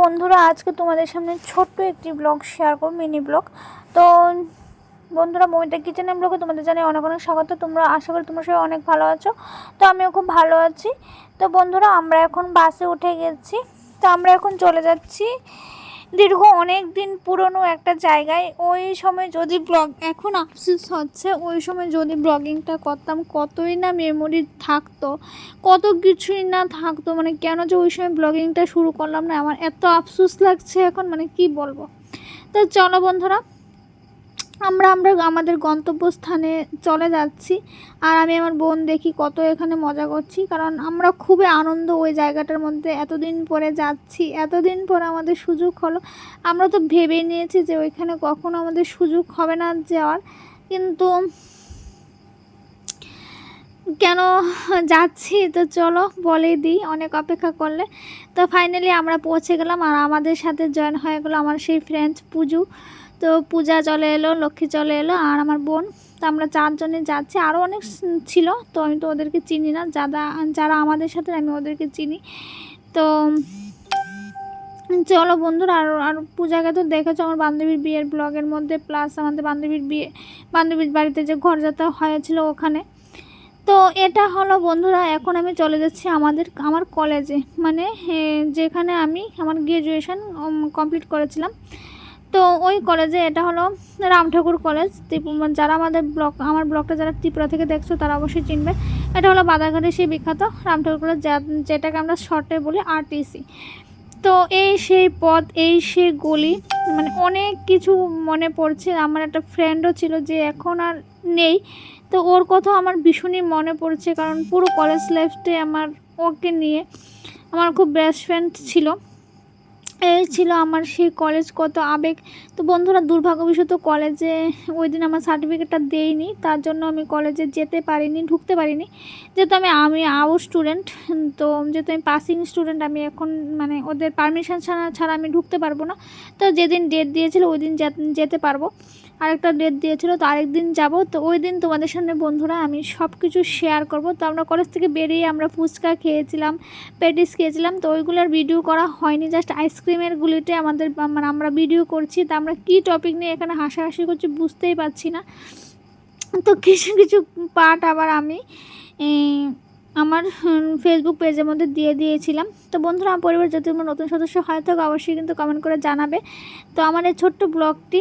বন্ধুরা, আজকে তোমাদের সামনে ছোট্ট একটি ব্লগ শেয়ার করব মিনি ব্লগ তো বন্ধুরা, মমিতা কিচেনের ব্লগে তোমাদের জানাই অনেক অনেক স্বাগত। তোমরা, আশা করি তোমরা সবাই অনেক ভালো আছো। তো আমিও খুব ভালো আছি। তো বন্ধুরা, আমরা এখন বাসে উঠে গেছি। তো আমরা এখন চলে যাচ্ছি দীর্ঘ অনেক দিন পুরনো একটা জায়গায়, ওই সময় যদি ব্লগ এখন আফসোস হচ্ছে, ওই সময় যদি ব্লগিংটা করতাম, কতই না মেমোরি থাকতো, কত কিছুই না থাকতো মানে কেন যে ওই সময় ব্লগিংটা শুরু করলাম না, আমার এত আফসোস লাগছে এখন মানে কি বলব? তো চলো বন্ধুরা আমরা আমরা আমাদের গন্তব্যস্থানে চলে যাচ্ছি। আর আমি আমার বোন দেখি কত এখানে মজা করছি, কারণ আমরা খুবই আনন্দ ওই জায়গাটার মধ্যে এতদিন পরে যাচ্ছি, এতদিন পরে আমাদের সুযোগ হলো। আমরা তো ভেবে নিয়েছি যে ওইখানে কখনো আমাদের সুযোগ হবে না যাওয়ার, কিন্তু কেন যাচ্ছি তো চলো বলেই দিই, অনেক অপেক্ষা করলে। তো ফাইনালি আমরা পৌঁছে গেলাম আর আমাদের সাথে জয়েন হয়ে গেলো আমার সেই ফ্রেন্ডস পুজো। তো পূজা চলে এলো, লক্ষ্মী চলে এলো আর আমার বোন। তো আমরা চারজনে যাচ্ছি। আরও অনেক ছিল, তো আমি তো ওদেরকে চিনি না। যারা যারা আমাদের সাথে, আমি ওদেরকে চিনি। তো চলো বন্ধুরা, আর আর পূজাকে তো দেখেছ আমার বান্ধবীর বিয়ের ব্লগের মধ্যে। প্লাস আমাদের বান্ধবীর বিয়ে, বান্ধবীর বাড়িতে যে ঘর যাতা হয়েছিল ওখানে। তো এটা হলো বন্ধুরা, এখন আমি চলে যাচ্ছি আমাদের, আমার কলেজে মানে যেখানে আমি আমার গ্র্যাজুয়েশন কমপ্লিট করেছিলাম। তো ওই কলেজে এটা হলো রাম ঠাকুর কলেজ যারা আমাদের ব্লক আমার ব্লকটা যারা ত্রিপুরা থেকে দেখছ তারা অবশ্যই চিনবে। এটা হলো বাদাঘাটে সেই বিখ্যাত রাম ঠাকুর কলেজ যেটাকে আমরা শর্টে বলি আরটিসি তো এই সেই পথ, এই সেই গলি মানে অনেক কিছু মনে পড়ছে। আমার একটা ফ্রেন্ডও ছিল যে এখন আর নেই। তো ওর কথা আমার ভীষণই মনে পড়ছে, কারণ পুরো কলেজ লাইফটে আমার ওকে নিয়ে আমার খুব বেস্ট ফ্রেন্ড ছিল। এই ছিল আমার সেই কলেজ কত আবেগ। তো বন্ধুরা, দুর্ভাগ্যবশত কলেজে ওই দিন আমার সার্টিফিকেটটা দেইনি, তার জন্য আমি কলেজে যেতে পারিনি, ঢুকতে পারিনি। যেহেতু আমি আমি আউ স্টুডেন্ট তো যেহেতু আমি পাসিং স্টুডেন্ট আমি এখন মানে ওদের পারমিশন ছাড়া ছাড়া আমি ঢুকতে পারব না। তো যেদিন ডেট দিয়েছিল, ওই দিন যেতে পারব। আরেকটা ডেট দিয়েছিল, তো আরেক দিন যাব। তো ওই দিন তোমাদের সামনে বন্ধুরা, আমি সব কিছু শেয়ার করব। তো আমরা কলেজ থেকে বেরিয়ে আমরা ফুচকা খেয়েছিলাম প্যাটিস খেয়েছিলাম, তো ওইগুলোর ভিডিও করা হয়নি জাস্ট আইসক্রিমের গুলিতে আমাদের মানে আমরা ভিডিও করছি, তা আমরা কী টপিক নিয়ে এখানে হাসাহাসি করছি বুঝতেই পারছি না। তো কিছু কিছু পার্ট আবার আমি আমার ফেসবুক পেজের মধ্যে দিয়ে দিয়েছিলাম। তো বন্ধুরা, আমার পরিবার যদি তোমরা নতুন সদস্য হয় থাকো, অবশ্যই কিন্তু কমেন্ট করে জানাবে। তো আমার এই ছোট্ট ব্লগটি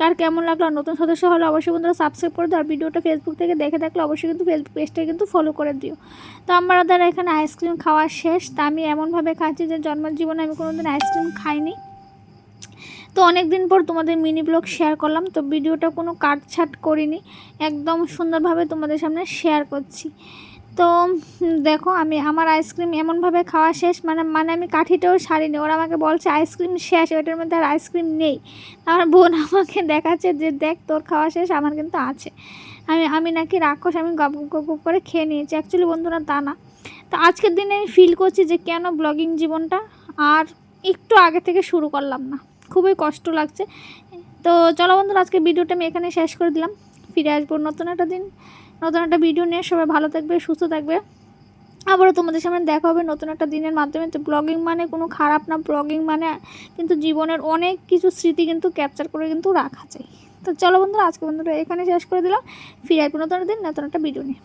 কার কেমন লাগল নতুন সদস্য হলে অবশ্যই বন্ধুরা সাবস্ক্রাইব করে দাও। আর ভিডিওটা ফেসবুক থেকে দেখে থাকলে অবশ্যই কিন্তু ফেসবুক পেজটাকে কিন্তু ফলো করে দিও। তো আমাদের এখানে আইসক্রিম খাওয়া শেষ। তা আমি এমনভাবে খাচ্ছি যে জন্মের জীবনে আমি কোনোদিন আইসক্রিম খাইনি। তো অনেক দিন পর তোমাদের মিনি ব্লগ শেয়ার করলাম। তো ভিডিওটা কোনো কাটছাট করিনি। একদম সুন্দরভাবে তোমাদের সামনে শেয়ার করছি। তো দেখো, আমি, আমার আইসক্রিম এমনভাবে খাওয়া শেষ মানে মানে আমি কাঠিটাও সারিনি। ওরা আমাকে বলছে, আইসক্রিম শেষ, ওইটার মধ্যে আর আইসক্রিম নেই। আমার বোন আমাকে দেখাচ্ছে যে, দেখ, তোর খাওয়া শেষ, আমার কিন্তু আছে। আমি আমি নাকি রাক্ষস, আমি গপ গপ করে খেয়ে নিয়েছি। অ্যাকচুয়ালি বন্ধুরা, তা না। তো আজকের দিনে আমি ফিল করছি যে, কেন ব্লগিং জীবনটা আর একটু আগে থেকে শুরু করলাম না। খুবই কষ্ট লাগছে। তো, চলো বন্ধুরা আজকে ভিডিওটা আমি এখানে শেষ করে দিলাম। ফিরে আসব নতুন একটা দিন। নতুন একটা ভিডিও নিয়ে সবাই ভালো থাকবে, সুস্থ থাকবে। আবারও তোমাদের সামনে দেখা হবে নতুন একটা দিনের মাধ্যমে। তো ব্লগিং মানে কোনো খারাপ না ব্লগিং মানে কিন্তু জীবনের অনেক কিছু স্মৃতি কিন্তু ক্যাপচার করে কিন্তু রাখা যায় তো চলো বন্ধুরা, আজকে বন্ধুরা এখানে শেষ করে দিলাম। ফিরে আসব নতুন দিন, নতুন একটা ভিডিও নিয়ে।